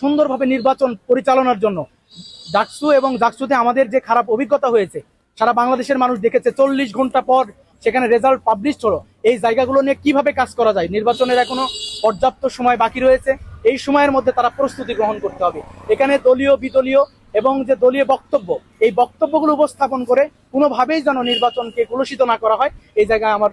সুন্দরভাবে নির্বাচন পরিচালনার জন্য। ডাকসু এবং ডাকসুতে আমাদের যে খারাপ অভিজ্ঞতা হয়েছে, সারা বাংলাদেশের মানুষ দেখেছে, চল্লিশ ঘণ্টা পর সেখানে রেজাল্ট পাবলিশ হলো। এই জায়গাগুলো নিয়ে কীভাবে কাজ করা যায়? নির্বাচনের এখনও পর্যাপ্ত সময় বাকি রয়েছে। এই সময়ের মধ্যে তারা প্রস্তুতি গ্রহণ করতে হবে। এখানে দলীয়, বিদলীয় এবং যে দলীয় বক্তব্য, এই বক্তব্যগুলো উপস্থাপন করে কোনোভাবেই যেন নির্বাচনকে কলুষিত না করা হয়, এই জায়গায় আমার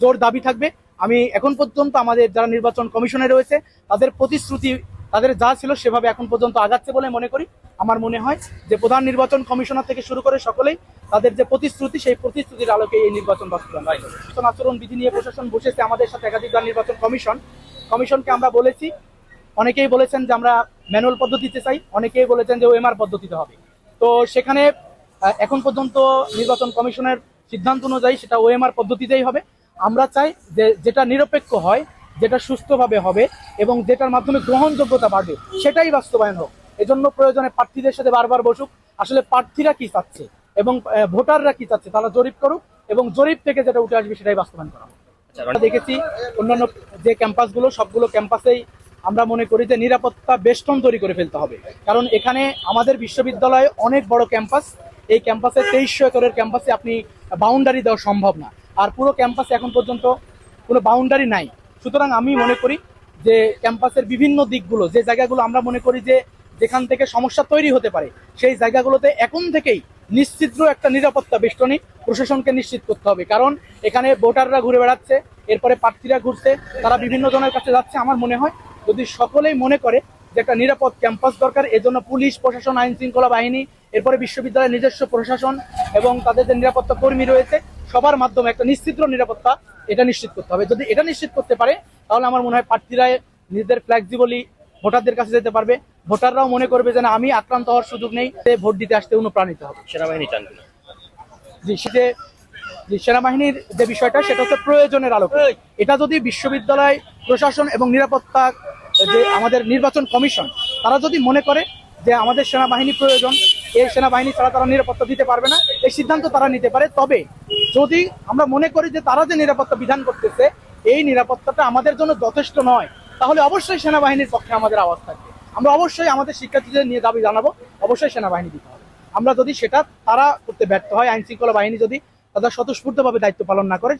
জোর দাবি থাকবে। আমি এখন পর্যন্ত আমাদের যারা নির্বাচন কমিশনে রয়েছে, তাদের প্রতিশ্রুতি তাদের যা ছিল সেভাবে এখন পর্যন্ত আগাচ্ছে বলে মনে করি। আমার মনে হয় যে প্রধান নির্বাচন কমিশনার থেকে শুরু করে সকলেই তাদের যে প্রতিশ্রুতি, সেই প্রতিশ্রুতির আলোকে এই নির্বাচন বাস্তবায়ন হয়। আচরণ বিধি নিয়ে প্রশাসন বসেছে, আমাদের সাথে একাধিকবার নির্বাচন কমিশন। কমিশনকে আমরা বলেছি, অনেকেই বলেছেন যে আমরা ম্যানুয়াল পদ্ধতিতে চাই, অনেকেই বলেছেন যে ওএমআর পদ্ধতিতে হবে। তো সেখানে এখন পর্যন্ত নির্বাচন কমিশনের সিদ্ধান্ত অনুযায়ী সেটা ওএমআর পদ্ধতিতেই হবে। আমরা চাই যে যেটা নিরপেক্ষ হয় যেটা সুস্থভাবে হবে এবং যেটার মাধ্যমে গ্রহণযোগ্যতা বাড়বে সেটাই বাস্তবায়ন হোক। এজন্য প্রয়োজনে প্রার্থীদের সাথে বারবার বসুক। আসলে প্রার্থীরা কি চাচ্ছে এবং ভোটাররা কি চাচ্ছে তারা জরিপ করুক এবং জরিপ থেকে যেটা উঠে আসবে সেটাই বাস্তবায়ন করা। আমরা দেখেছি অন্যান্য যে ক্যাম্পাসগুলো সবগুলো ক্যাম্পাসেই আমরা মনে করি যে নিরাপত্তা বেষ্টন তৈরি করে ফেলতে হবে। কারণ এখানে আমাদের বিশ্ববিদ্যালয়ে অনেক বড় ক্যাম্পাস। এই ক্যাম্পাসে তেইশশো একরের ক্যাম্পাসে আপনি বাউন্ডারি দেওয়া সম্ভব না। আর পুরো ক্যাম্পাসে এখন পর্যন্ত কোনো বাউন্ডারি নাই। সুতরাং আমি মনে করি যে ক্যাম্পাসের বিভিন্ন দিকগুলো, যে জায়গাগুলো আমরা মনে করি যে যেখান থেকে সমস্যা তৈরি হতে পারে, সেই জায়গাগুলোতে এখন থেকেই নিশ্চিদ্র একটা নিরাপত্তা বেষ্টনী প্রশাসনকে নিশ্চিত করতে হবে। কারণ এখানে ভোটাররা ঘুরে বেড়াচ্ছে, এরপরে প্রার্থীরা ঘুরছে, তারা বিভিন্ন জনের কাছে যাচ্ছে আমার মনে হয়। যদি সকলেই মনে করে যে একটা নিরাপদ ক্যাম্পাস দরকার, এজন্য পুলিশ, প্রশাসন আইন শৃঙ্খলা বাহিনী, এরপরে বিশ্ববিদ্যালয়ের নিজস্ব প্রশাসন এবং তাদের যে নিরাপত্তা কর্মী রয়েছে, সবার মাধ্যমে একটা নিশ্চিত নিরাপত্তা এটা নিশ্চিত করতে হবে। যদি এটা নিশ্চিত করতে পারে তাহলে আমার মনে হয় প্রার্থীরা নিজেদের ফ্লেক্সিবলি ভোটারদের কাছে যেতে পারবে। ভোটাররাও মনে করবে যে না আমি আক্রান্ত হওয়ার সুযোগ নেই সে ভোট দিতে আসতে অনুপ্রাণিত হবে। সেনাবাহিনী চান জি সে যে যে সেনাবাহিনীর যে বিষয়টা সেটা হচ্ছে প্রয়োজনের আলোকে। এটা যদি বিশ্ববিদ্যালয় প্রশাসন এবং নিরাপত্তা যে আমাদের নির্বাচন কমিশন তারা যদি মনে করে যে আমাদের সেনাবাহিনী প্রয়োজন এই সেনাবাহিনী ছাড়া তারা নিরাপত্তা দিতে পারবে না এই সিদ্ধান্ত তারা নিতে পারে। তবে যদি আমরা মনে করি যে তারা যে নিরাপত্তা বিধান করতেছে, এই নিরাপত্তাটা আমাদের জন্য যথেষ্ট নয়, তাহলে অবশ্যই সেনাবাহিনীর পক্ষে আমাদের আওয়াজ থাকবে। আমরা অবশ্যই আমাদের শিক্ষার্থীদের নিয়ে দাবি জানাব, অবশ্যই সেনাবাহিনী দিতে হবে। আমরা যদি সেটা তারা করতে ব্যর্থ হয় আইন শৃঙ্খলা বাহিনী যদি তাদের স্বতঃস্ফূর্তভাবে দায়িত্ব পালন না করে